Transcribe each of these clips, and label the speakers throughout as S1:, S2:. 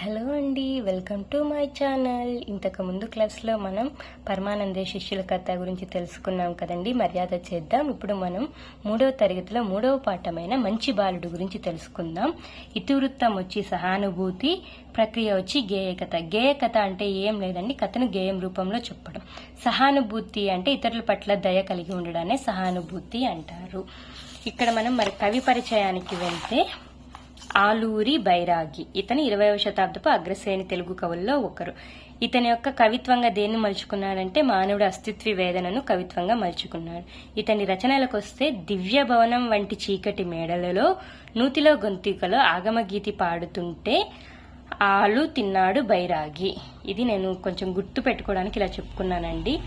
S1: Hello అండి welcome to my channel. ఇంతకు ముందు క్లాస్లో మనం పరమానందే శిష్యుల కథ గురించి తెలుసుకున్నాం కదండి మర్యాద చేద్దాం. ఇప్పుడు మనం మూడవ తరగతిలో మూడవ పాఠమైన మంచి బాలుడు గురించి తెలుసుకుందాం. ఇతివృత్తం వచ్చి సహానుభూతి ప్రక్రియ వచ్చి గేయకథ. గేయకథ అంటే ఏం లేదండి కథను గేయం రూపంలో చెప్పడం. సహానుభూతి అంటే ఇతరుల పట్ల దయ కలిగి ఉండడాన్ని సహానుభూతి అంటారు. ఇక్కడ మనం మరి కవి పరిచయానికి వెళ్తే ఆలూరి బైరాగి. ఇతను ఇరవైవ శతాబ్దపు అగ్రశ్రేణి తెలుగు కవుల్లో ఒకరు. ఇతని యొక్క కవిత్వంగా దేన్ని మలుచుకున్నాడంటే మానవుడు అస్తిత్వ వేదనను కవిత్వంగా మలుచుకున్నాడు. ఇతని రచనలకు వస్తే దివ్య భవనం వంటి చీకటి మేడలలో నూతిలో గొంతికలో ఆగమగీతి పాడుతుంటే ఆలు తిన్నాడు బైరాగి. ఇది నేను కొంచెం గుర్తు పెట్టుకోవడానికి ఇలా చెప్పుకున్నానండి.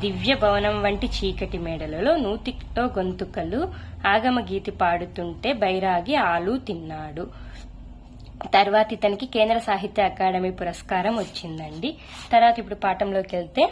S1: దివ్య భవనం వంటి చీకటి మేడలలో నూతితో గొంతుకలు ఆగమ గీతి పాడుతుంటే బైరాగి ఆలు తిన్నాడు. తర్వాత ఇతనికి కేంద్ర సాహిత్య అకాడమీ పురస్కారం వచ్చిందండి. తర్వాత ఇప్పుడు పాఠంలోకి వెళ్తే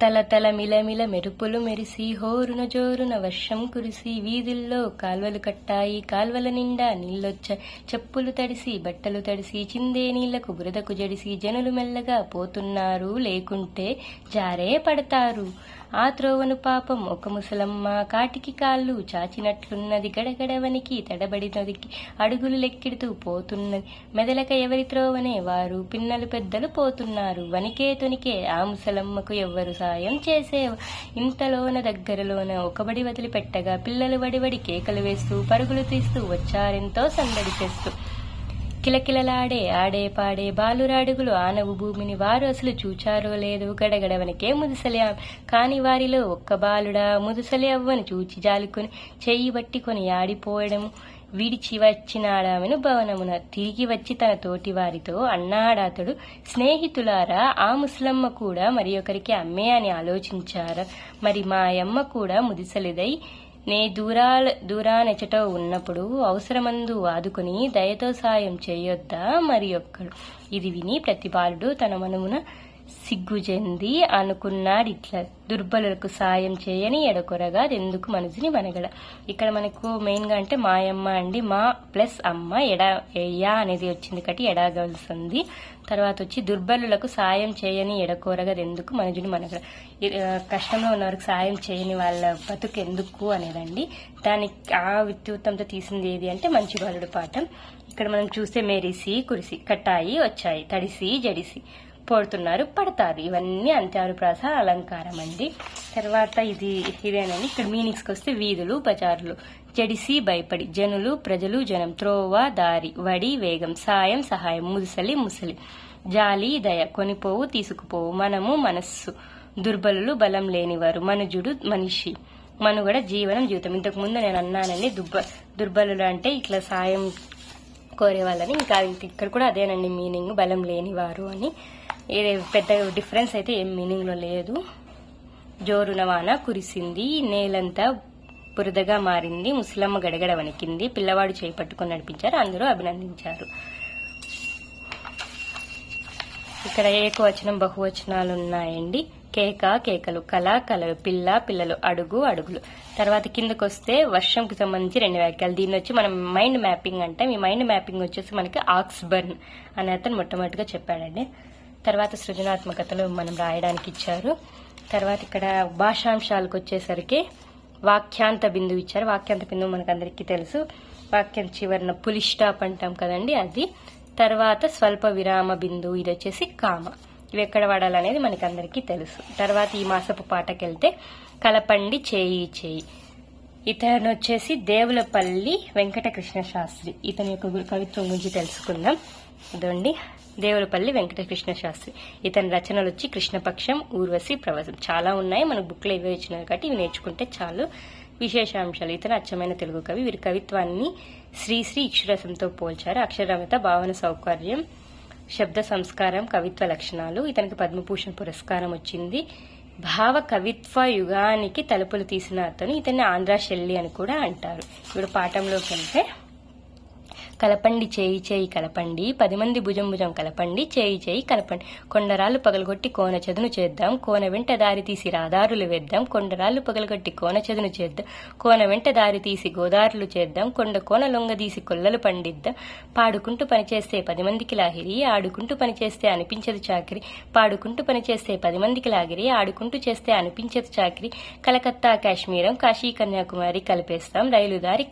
S1: తల తల మిలమిల మెరుపులు మెరిసి హోరున జోరున వర్షం కురిసి వీధుల్లో కాల్వలు కట్టాయి కాల్వల నిండా నీళ్ళొచ్చ చెప్పులు తడిసి బట్టలు తడిసి చిందే నీళ్ళకు బురదకు జడిసి జనులు మెల్లగా పోతున్నారు లేకుంటే జారే పడతారు. ఆ త్రోవను పాపం ఒక ముసలమ్మ. కాటికి కాళ్ళు చాచినట్లున్నది గడగడవనికి తడబడినదికి అడుగులు లెక్కిడుతూ పోతున్నది. మెదలక ఎవరి త్రోవనే? వారు పిన్నలు పెద్దలు పోతున్నారు. వనికే తొనికే ఆ ముసలమ్మకు ఎవ్వరు సాయం చేసే ఇంతలోన దగ్గరలోన ఒకబడి వదిలిపెట్టగా పిల్లలు వడివడి కేకలు వేస్తూ పరుగులు తీస్తూ వచ్చారెంతో సందడి చేస్తూ కిలకిలలాడే ఆడే పాడే బాలురాడుగులు ఆనవు భూమిని వారు అసలు చూచారో లేదు గడగడవనికే ముదుసలి. కాని వారిలో ఒక్క బాలుడా ముదుసలి అవ్వను చూచి జాలుకొని చెయ్యి పట్టుకొని ఆడిపోయడము. విడిచి వచ్చినాడామెను భవనమున తిరిగి వచ్చి తన తోటి వారితో అన్నాడాతడు స్నేహితులారా ఆ ముసలమ్మ కూడా మరి ఒకరికి అమ్మే అని ఆలోచించారా. మరి మా అమ్మ కూడా ముదిసలిదై నే దూరాల దూరానెచ్చట ఉన్నప్పుడు అవసరమందు ఆదుకుని దయతో సాయం చేయొద్దా మరి ఒక్కడు? ఇది విని ప్రతిపాలుడు తన మనమున సిగ్గుచెంది అనుకున్నాడిట్లా. దుర్బలులకు సాయం చేయని ఎడకొరగా ఎందుకు మనసుని మనగడ ఇక్కడ మనకు మెయిన్గా అంటే మాయమ్మ అండి. మా ప్లస్ అమ్మ ఎడ ఎయ్యా అనేది వచ్చింది కాబట్టి ఎడాగలుస్తుంది తర్వాత వచ్చి దుర్బలులకు సాయం చేయని ఎడకోరగా ఎందుకు మనుజుని మనగడ ఇ- కష్టంలో ఉన్నవారికి సాయం చేయని వాళ్ళ బతుకు ఎందుకు అనేదండి. దానికి ఆ విత్యుత్తంతో తీసింది ఏది అంటే మంచి బాలుడు పాఠం. ఇక్కడ మనం చూస్తే మెరిసి కురిసి కట్టాయి వచ్చాయి తడిసి జడిసి. పోడుతున్నారు పడతారు. ఇవన్నీ అంత్యానుప్రాస అలంకారం అండి. తర్వాత ఇది ఇదేనండి. ఇక్కడ మీనింగ్స్కి వస్తే వీధులు బజార్లు జడిసి భయపడి. జనులు ప్రజలు జనం. త్రోవ దారి వడి వేగం సాయం సహాయం. ముసలి ముసలి. జాలి దయ. కొనిపోవు తీసుకుపోవు. మనము మనస్సు. దుర్బలులు బలం లేనివారు. మనుజుడు మనిషి. మనుగడ జీవనం జీవితం. ఇంతకు ముందు నేను అన్నానండి దుబ్బ దుర్బలులు అంటే ఇట్లా సాయం కోరే వాళ్ళని ఇంకా ఇక్కడ కూడా అదేనండి మీనింగ్. బలం లేనివారు అని. ఏ పెద్ద డిఫరెన్స్ అయితే ఏం మీనింగ్లో లేదు. జోరున వాన కురిసింది నేలంతా బురదగా మారింది ముసలమ్మ గడగడ వణికింది పిల్లవాడు చేయి పట్టుకొని నడిపించారు అందరూ అభినందించారు. ఇక్కడ ఏకవచనం బహువచనాలు ఉన్నాయండి కేక కేకలు కళ కళలు పిల్ల పిల్లలు అడుగు అడుగులు. తర్వాత కిందకు వస్తే వర్షంకి సంబంధించి రెండు వాక్యాలు దీన్ని వచ్చి మనం మైండ్ మ్యాపింగ్ అంటే. ఈ మైండ్ మ్యాపింగ్ వచ్చేసి మనకి ఆక్స్బర్న్ అనే అతను మొట్టమొదటిగా చెప్పాడండి. తర్వాత సృజనాత్మకతలు మనం రాయడానికి ఇచ్చారు. తర్వాత ఇక్కడ భాషాంశాలకు వచ్చేసరికి వాక్యాంత బిందువు ఇచ్చారు. వాక్యాంత బిందువు మనకు అందరికీ తెలుసు. వాక్యం చివరన పులి స్టాప్ అంటాం కదండి అది. తర్వాత స్వల్ప విరామ బిందువు ఇది వచ్చేసి కామ. ఇవి ఎక్కడ వాడాలనేది మనకి అందరికీ తెలుసు. తర్వాత ఈ మాసపు పాటకెళ్తే కలపండి చేయి చేయి. ఇతను వచ్చేసి దేవులపల్లి వెంకటకృష్ణ శాస్త్రి ఇతని యొక్క కవిత్వం గురించి తెలుసుకుందాం. అదండి దేవులపల్లి వెంకటకృష్ణ శాస్త్రి ఇతని రచనలు వచ్చి కృష్ణపక్షం ఊర్వశి ప్రవసం. చాలా ఉన్నాయి. మనకు బుక్లో ఇవే ఇచ్చినారు కాబట్టి ఇవి నేర్చుకుంటే చాలు. విశేషాంశాలు. ఇతను అచ్చమైన తెలుగు కవి. వీరి కవిత్వాన్ని శ్రీశ్రీ ఇక్షురసంతో పోల్చారు. అక్షరమత భావన సౌకర్యం శబ్ద సంస్కారం కవిత్వ లక్షణాలు. ఇతనికి పద్మభూషణ్ పురస్కారం వచ్చింది. భావ కవిత్వ యుగానికి తలుపులు తీసిన అతను ఇతన్ని ఆంధ్ర శెల్లి అని కూడా అంటారు. ఇప్పుడు పాఠంలోకి వెళ్తే కలపండి చేయి చేయి కలపండి. పది మంది భుజం భుజం కలపండి చేయి చేయి కలపండి. కొండరాళ్ళు పగలగొట్టి కోన చదును చేద్దాం. కోన వెంట దారి తీసి రాదారులు వేద్దాం. కొండరాళ్ళు పగలగొట్టి కోన చదును చేద్దాం. కోన వెంట దారి తీసి గోదారులు చేద్దాం. కొండ కోన లొంగదీసి కొల్లలు పండిద్దాం. పాడుకుంటూ పనిచేస్తే పది మందికి లాహిరి ఆడుకుంటూ పనిచేస్తే అనిపించదు చాకిరి. పాడుకుంటూ పనిచేస్తే పది మందికి లాగిరి ఆడుకుంటూ చేస్తే అనిపించదు చాకిరి. కలకత్తా కాశ్మీరం కాశీ కన్యాకుమారి కలిపేస్తాం. రైలు దారి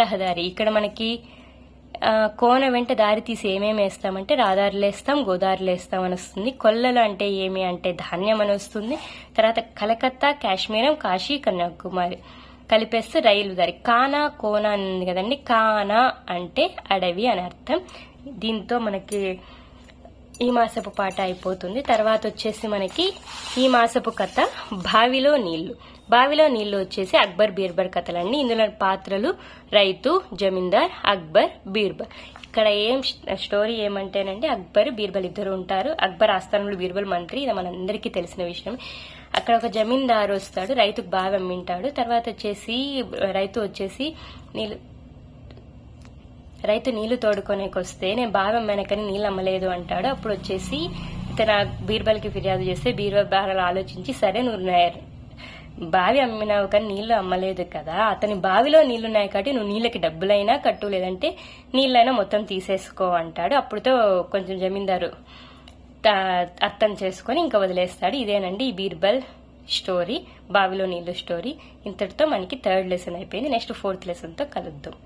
S1: రహదారి. ఇక్కడ మనకి కోన వెంట దారి తీసి ఏమేమి వేస్తామంటే రాదారులు వేస్తాం గోదావరిలో వేస్తాం అని వస్తుంది. కొల్లలు అంటే ఏమి అంటే ధాన్యం అని వస్తుంది. తర్వాత కలకత్తా కాశ్మీరం కాశీ కన్యాకుమారి కలిపేస్తే రైలు దారి. కానా కోన అని ఉంది కదండి. కానా అంటే అడవి అని అర్థం. దీంతో మనకి ఈ మాసపు పాట అయిపోతుంది. తర్వాత వచ్చేసి మనకి ఈ మాసపు కథ బావిలో నీళ్ళు. బావిలో నీళ్ళు వచ్చేసి అక్బర్ బీర్బల్ కథలండి. ఇందులో పాత్రలు రైతు జమీందార్ అక్బర్ బీర్బల్ ఇక్కడ ఏం స్టోరీ ఏమంటేనండి అక్బర్ బీర్బల్ ఇద్దరు ఉంటారు. అక్బర్ ఆస్థానంలో బీర్బల్ మంత్రి. ఇది మనందరికీ తెలిసిన విషయం. అక్కడ ఒక జమీందారు వస్తాడు రైతుకు బాగా అమ్మింటాడు. తర్వాత వచ్చేసి రైతు వచ్చేసి నీళ్ళు రైతు నీళ్ళు తోడుకొనేకి వస్తే నేను బావి అమ్మానకని నీళ్ళు అమ్మలేదు అంటాడు. అప్పుడు వచ్చేసి ఇతను బీర్బల్కి ఫిర్యాదు చేస్తే బీర్బల్ బాగా ఆలోచించి సరే నువ్వు నాయర్ బావి అమ్మినావు కానీ నీళ్ళు అమ్మలేదు కదా. అతని బావిలో నీళ్ళున్నాయి కాబట్టి నువ్వు నీళ్ళకి డబ్బులైనా కట్టు లేదంటే నీళ్ళైనా మొత్తం తీసేసుకో అంటాడు. అప్పుడుతో కొంచెం జమీందారు అర్థం చేసుకొని ఇంకా వదిలేస్తాడు. ఇదేనండి ఈ బీర్బల్ స్టోరీ బావిలో నీళ్ళు స్టోరీ. ఇంతటితో మనకి థర్డ్ లెసన్ అయిపోయింది. నెక్స్ట్ ఫోర్త్ లెసన్తో కలుద్దాం.